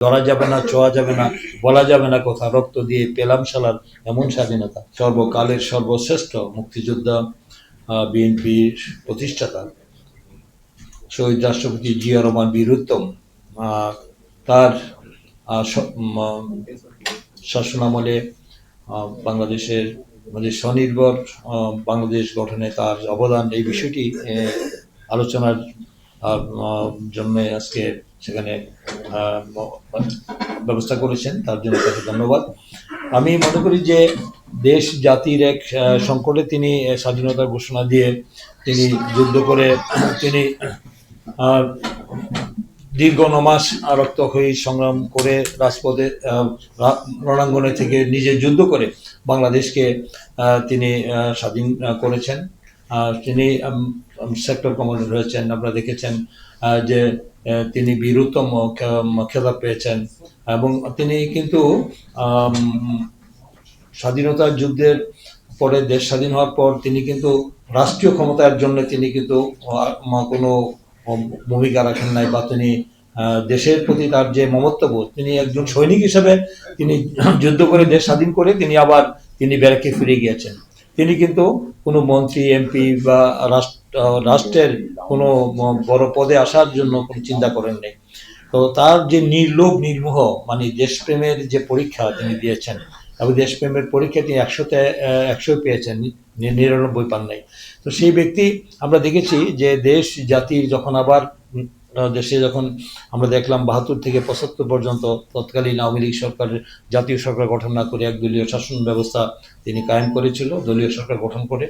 ধরা যাবে না, ছোঁয়া যাবে না, বলা যাবে না কথা রক্ত দিয়ে পেলাম সালার এমন স্বাধীনতা। সর্বকালের সর্বশ্রেষ্ঠ মুক্তিযোদ্ধা বিএনপির প্রতিষ্ঠাতা, শহীদ রাষ্ট্রপতি জিয়া রহমান বীরুত্তম তার শাসনামলে বাংলাদেশের আমাদের স্বনির্ভর বাংলাদেশ গঠনে তার অবদান। এই বিষয়টি আলোচনার জন্য আজকে সেখানে ব্যবস্থা করেছেন, তার জন্য তাকে ধন্যবাদ। আমি মনে করি যে দেশ, জাতির এক সংকটে তিনি স্বাধীনতার ঘোষণা দিয়ে তিনি যুদ্ধ করে তিনি দীর্ঘ নমাস রক্তক্ষয়ী সংগ্রাম করে রাজপথে রণাঙ্গনে থেকে নিজে যুদ্ধ করে বাংলাদেশকে তিনি স্বাধীন করেছেন। তিনি সেক্টর কমান্ডার রয়েছেন। আপনারা দেখেছেন যে তিনি বীরুত্তম খে- খেতাব পেয়েছেন। এবং তিনি কিন্তু স্বাধীনতা যুদ্ধের পরে দেশ স্বাধীন হওয়ার পর তিনি কিন্তু রাষ্ট্রীয় ক্ষমতার জন্য তিনি কিন্তু কোনো ভূমিকা রাখেন নাই বা তিনি দেশের প্রতি তার যে মমত্ববোধ তিনি একজন সৈনিক হিসেবে তিনি যুদ্ধ করে দেশ স্বাধীন করে তিনি আবার তিনি ব্যারাকে ফিরে গিয়েছেন। তিনি কিন্তু কোনো মন্ত্রী, এমপি বা রাষ্ট্র রাষ্ট্রের কোনো বড় পদে আসার জন্য কোনো চিন্তা করেন নাই। তো তার যে নির্লোভ, নির্মোহ মানে দেশপ্রেমের যে পরীক্ষা তিনি দিয়েছেন, এবং দেশপ্রেমের পরীক্ষা তিনি একশোতে একশো পেয়েছেন নিরানব্বই পান নাই। তো সেই ব্যক্তি, আমরা দেখেছি যে দেশ জাতির যখন আবার দেশে যখন আমরা দেখলাম বাহাত্তর থেকে পঁচাত্তর পর্যন্ত তৎকালীন আওয়ামী লীগ সরকারের জাতীয় সরকার গঠন না করে একদলীয় শাসন ব্যবস্থা তিনি কায়েম করেছিল, দলীয় সরকার গঠন করে।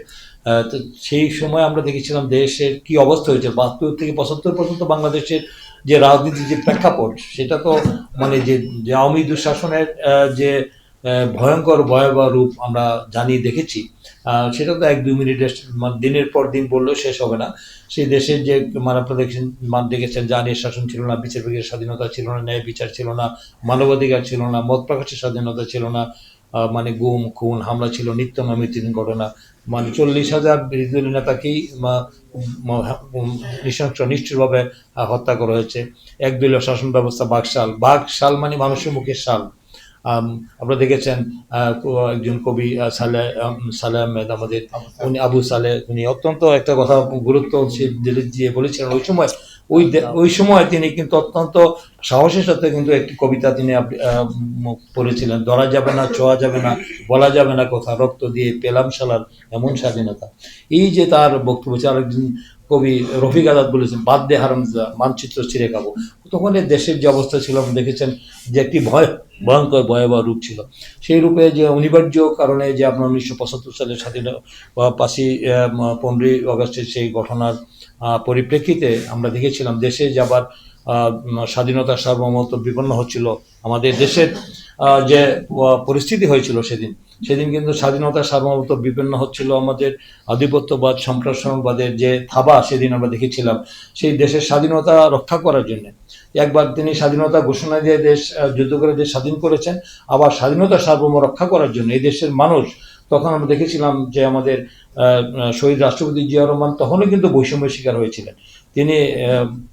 তো সেই সময় আমরা দেখেছিলাম দেশের কি অবস্থা হয়েছে। বাহাত্তর থেকে পঁচাত্তর পর্যন্ত বাংলাদেশের যে রাজনীতির যে প্রেক্ষাপট, সেটা তো মানে যে আওয়ামী দুঃশাসনের যে ভয়ঙ্কর ভয়াবহ রূপ আমরা জানি দেখেছি। সেটা তো এক দুই মিনিটের মানে দিনের পর দিন বললেও শেষ হবে না। সেই দেশের যে আপনারা দেখেছেন, মান দেখেছেন জানির শাসন ছিল না বিচার বিভাগের স্বাধীনতা ছিল না, ন্যায় বিচার ছিল না, মানবাধিকার ছিল না, মত প্রকাশের স্বাধীনতা ছিল না মানে গুম, খুন, হামলা ছিল নিত্য নৈমিত্তিক ঘটনা। মানে চল্লিশ হাজার বিরোধী দলীয় নেতাকেই নৃশংস, নিষ্ঠুরভাবে হত্যা করা হয়েছে। একদলীয় শাসন ব্যবস্থা বাকশাল বাকশাল মানে মানুষের মুখের শাল। আপনারা দেখেছেন একজন কবি সালে সালে আহমেদ আমাদের উনি আবু সালে উনি অত্যন্ত একটা কথা গুরুত্ব দিয়ে বলেছিলেন ওই সময় ওই ওই সময় তিনি কিন্তু অত্যন্ত সাহসের সাথে কিন্তু একটি কবিতা তিনি পড়েছিলেন ধরা যাবে না ছোঁয়া যাবে না বলা যাবে না কথা রক্ত দিয়ে পেলাম সালার এমন স্বাধীনতা। এই যে তার বক্তব্য ছিল আরেকজন কবি রফিক আজাদ বলেছেন, বাদ দে হারামজা মানচিত্র ছিঁড়ে খাব। তখন দেশের যে অবস্থা ছিল, আপনি দেখেছেন যে একটি ভয়, ভয়ঙ্কর, ভয়াবহ রূপ ছিল। সেই রূপে যে অনিবার্য কারণে যে আপনার উনিশশো পঁচাত্তর সালের স্বাধীনতা বা পাঁচই পনেরোই অগস্টের সেই ঘটনার পরিপ্রেক্ষিতে আমরা দেখেছিলাম, দেশে যাবার স্বাধীনতার সার্বভৌমত্ব বিপন্ন হচ্ছিল। আমাদের দেশের যে পরিস্থিতি হয়েছিল সেদিন সেদিন কিন্তু স্বাধীনতার সার্বভৌমত্ব বিপন্ন হচ্ছিল। আমাদের আধিপত্যবাদ, সম্প্রসারণবাদের যে থাবা সেদিন আমরা দেখেছিলাম, সেই দেশের স্বাধীনতা রক্ষা করার জন্য। একবার তিনি স্বাধীনতা ঘোষণা দিয়ে দেশ যুদ্ধ করে দেশ স্বাধীন করেছেন, আবার স্বাধীনতা সার্বভৌম রক্ষা করার জন্য এই দেশের মানুষ, তখন আমরা দেখেছিলাম যে আমাদের শহীদ রাষ্ট্রপতি জিয়া রহমান তখনও কিন্তু বৈষম্যের শিকার হয়েছিলেন। তিনি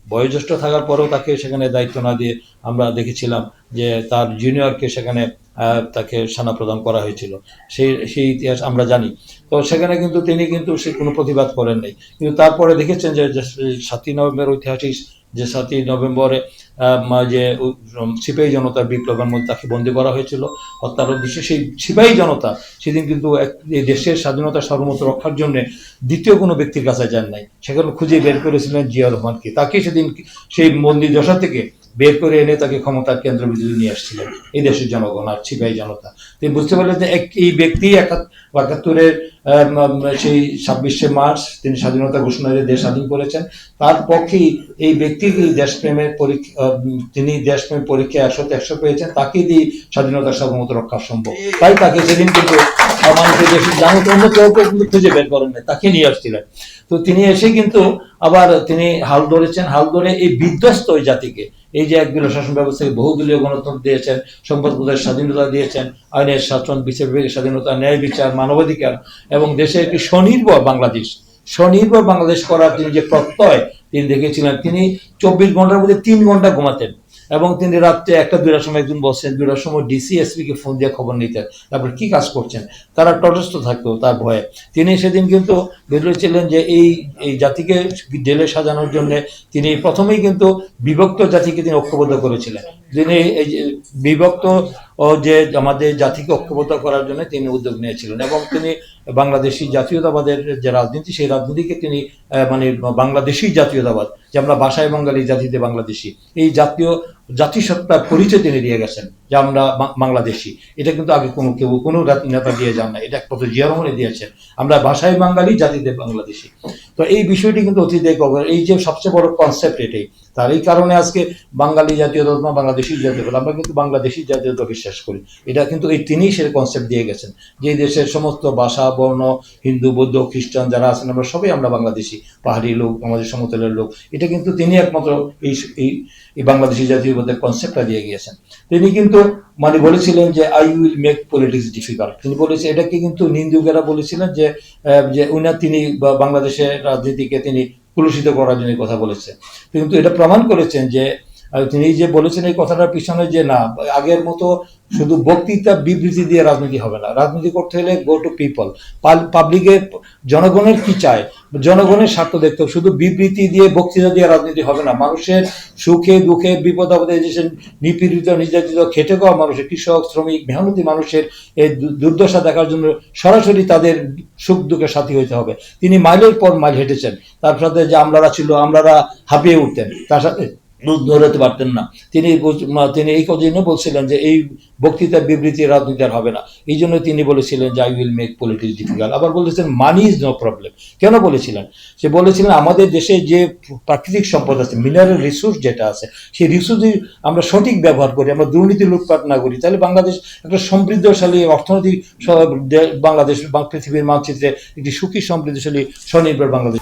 বয়োজ্যেষ্ঠ থাকার পরেও তাকে সেখানে দায়িত্ব না দিয়ে আমরা দেখেছিলাম যে তার জুনিয়রকে সেখানে তাকে সেনা প্রদান করা হয়েছিল। সেই সেই ইতিহাস আমরা জানি। তো সেখানে কিন্তু তিনি কিন্তু সে কোনো প্রতিবাদ করেন নাই। কিন্তু তারপরে দেখেছেন যে সাতই নভেম্বর ঐতিহাসিক যে সাতই নভেম্বরে যে সিপাহী জনতার বিপ্লবের মধ্যে তাকে বন্দী করা হয়েছিল, হত্যার উদ্দেশ্যে সেই সিপাহী জনতা সেদিন কিন্তু এই দেশের স্বাধীনতা সর্বমত রক্ষার জন্য দ্বিতীয় কোনো ব্যক্তির কাছে যান নাই। সেখানে খুঁজে বের করেছিলেন জিয়া রহমানকে। তাকে সেদিন সেই বন্দি দশা থেকে বের করে এনে তাকে ক্ষমতার কেন্দ্রবিন্দু নিয়ে আসছিলেন এই দেশের জনগণ, আর সিপাহী জনতা। তিনি বুঝতে পারলেন যে এই ব্যক্তি একাত্তরের সেই ছাব্বিশে মার্চ তিনি স্বাধীনতা ঘোষণা দিয়ে দেশ স্বাধীন করেছেন। তার পক্ষেই এই ব্যক্তি দেশপ্রেমের পরীক্ষা তিনি দেশপ্রেমের পরীক্ষায় একশো একশো পেয়েছেন। তাকে দিয়ে স্বাধীনতার সার্বভৌমত্ব রক্ষা সম্ভব। তাই তাকে সেদিন কিন্তু মানুষের দেশের জানো অন্য কেউ কেউ খুঁজে বের করেন না তাকে নিয়ে আসছিলেন। তো তিনি এসে কিন্তু আবার তিনি হাল ধরেছেন, হাল ধরে এই বিধ্বস্ত ওই জাতিকে। এই যে একদলীয় শাসন ব্যবস্থাকে বহুদলীয় গণতন্ত্র দিয়েছেন, সম্পদ প্রদায়ের স্বাধীনতা দিয়েছেন, আইনের শাসন, বিচার বিভাগের স্বাধীনতা, ন্যায় বিচার, মানবাধিকার এবং দেশে একটি স্বনির্ভর বাংলাদেশ। স্বনির্ভর বাংলাদেশ করার তিনি যে প্রত্যয় তিনি দেখেছিলেন, তিনি চব্বিশ ঘণ্টার মধ্যে তিন ঘণ্টা ঘুমাতেন। এবং তিনি রাত্রে একটা দুটার সময় একজন বলছেন দুটার সময় ডিসিএসপি কে ফোন দিয়ে খবর নিতেন। তারপর কি কাজ করছেন? তারা তটস্থ থাকতো তার ভয়ে। তিনি সেদিন কিন্তু বেরিয়েছিলেন যে এই এই জাতিকে জেলে সাজানোর জন্য তিনি প্রথমেই কিন্তু বিভক্ত জাতিকে তিনি ঐক্যবদ্ধ করেছিলেন। তিনি এই যে বিভক্ত যে আমাদের জাতিকে ঐক্যবদ্ধ করার জন্য তিনি উদ্যোগ নিয়েছিলেন এবং তিনি বাংলাদেশি জাতীয়তাবাদের যে রাজনীতি, সেই রাজনীতিকে তিনি মানে বাংলাদেশি জাতীয়তাবাদ যে আমরা বাসায় বাঙালি জাতিতে বাংলাদেশি। এই জাতীয় জাতিসত্তার পরিচয় তিনি দিয়ে গেছেন যে আমরা বাংলাদেশি। এটা কিন্তু আগে কোনো কেউ, কোনো নেতা দিয়ে যান না এটা একমাত্র জিয়া রহমানে দিয়েছেন। আমরা ভাষায় বাঙালি, জাতিতে বাংলাদেশি। তো এই বিষয়টি কিন্তু অতীতে এই যে সবচেয়ে বড় কনসেপ্ট এটাই, তার এই কারণে আজকে বাঙালি জাতীয়তা না বাংলাদেশি জাতীয়তা আমরা কিন্তু বাংলাদেশি জাতীয়তা বিশ্বাস করি। এটা কিন্তু এই তিনিই সে কনসেপ্ট দিয়ে গেছেন। যে দেশের সমস্ত ভাষা, বর্ণ, হিন্দু, বৌদ্ধ, খ্রিস্টান যারা আছেন, আমরা সবাই আমরা বাংলাদেশি। পাহাড়ি লোক, আমাদের সমতলের লোক। এটা কিন্তু তিনি একমাত্র এই এই বাংলাদেশি জাতীয়তাবাদের কনসেপ্টটা দিয়ে গিয়েছেন। তিনি কিন্তু মানে বলেছিলেন যে I will make politics difficult তিনি বলেছে, এটাকে কিন্তু নিন্দুকেরা বলেছিলেন যে যে উনি তিনি বাংলাদেশের রাজনীতিকে তিনি কলুষিত করার জন্য কথা বলেছে। কিন্তু এটা প্রমাণ করেছেন যে তিনি যে বলেছেন এই কথাটার পিছনে যে না, আগের মতো শুধু বক্তৃতা, বিবৃতি দিয়ে রাজনীতি হবে না। রাজনীতি করতে হলে গো টু পিপল পাবলিকের জনগণের কি চায়? জনগণের স্বার্থ দেখতে হবে। শুধু বিবৃতি দিয়ে, বক্তৃতা দিয়ে রাজনীতি হবে না। মানুষের সুখে, দুঃখে বিপদ আপদে যে নিপীড়িত, নির্যাতিত, খেটে খাওয়া মানুষের, কৃষক, শ্রমিক, মেহনতি মানুষের এই দুর্দশা দেখার জন্য সরাসরি তাদের সুখ, দুঃখের সাথী হইতে হবে। তিনি মাইলের পর মাইল হেঁটেছেন। তার সাথে যে আমলারা ছিল, আমলারা হাঁপিয়ে উঠতেন। তার সাথে ধরাতে পারতেন না। তিনি তিনি এই জন্য বলছিলেন যে এই বক্তৃতার বিবৃতি রাজনীতি আর হবে না। এই জন্য তিনি বলেছিলেন যে I will make politics difficult আবার বলেছেন মানি ইজ নো প্রবলেম কেন বলেছিলেন? সে বলেছিলেন, আমাদের দেশে যে প্রাকৃতিক সম্পদ আছে মিনারেল রিসোর্স যেটা আছে, সেই রিসোর্স আমরা সঠিক ব্যবহার করি, আমরা দুর্নীতি লুটপাট না করি। তাহলে বাংলাদেশ একটা সমৃদ্ধশালী অর্থনৈতিক বাংলাদেশ পৃথিবীর মানচিত্রে একটি সুখী, সমৃদ্ধশালী, স্বনির্ভর বাংলাদেশ।